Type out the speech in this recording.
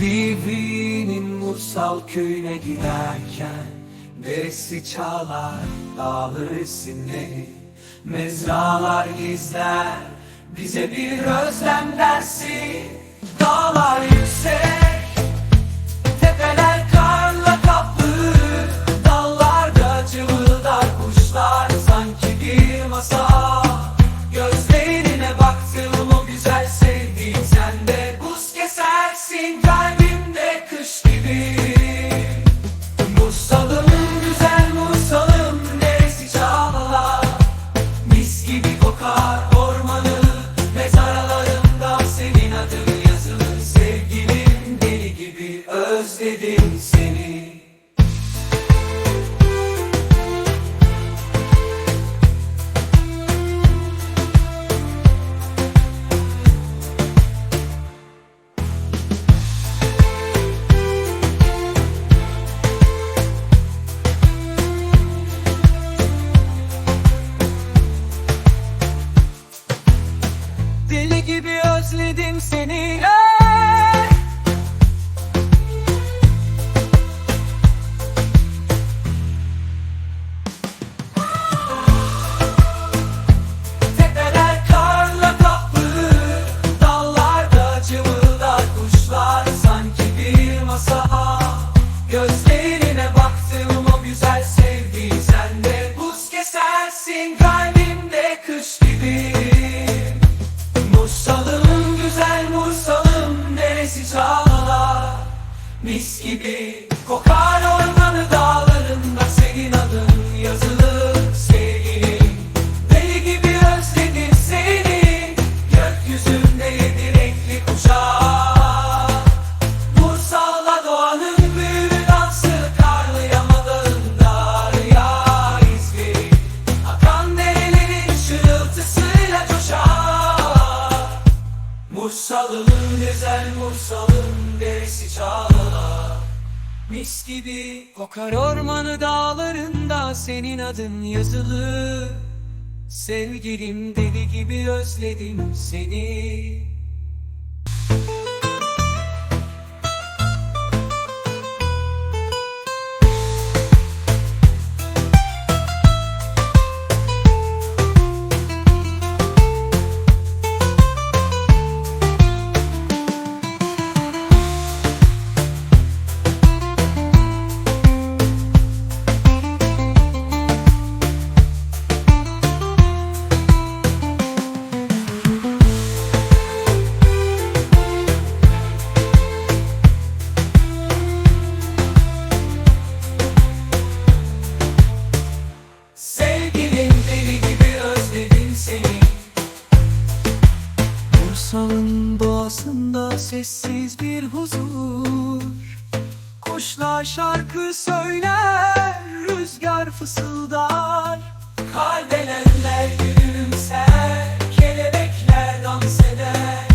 Vivi'nin Mursal köyüne giderken Deresi çağlar, dağlar resimleri Mezralar izler, bize bir özlem dersi. Dağlar yüksek, baby. Özledim seni! Tepeler karla kaplı Dallarda cıvıldar kuşlar Sanki bir masal Gözlerine baktım o güzel Neresi çağlar Mis gibi kokar ormanı dağlarında güzel Mursal'ın deresi çağlar Mis gibi kokar ormanı dağlarında senin adın yazılı. Sevgilim deli gibi özledim seni Kuşlar şarkı söyler, rüzgar fısıldar. Kalbelenler gülümser, kelebekler dans eder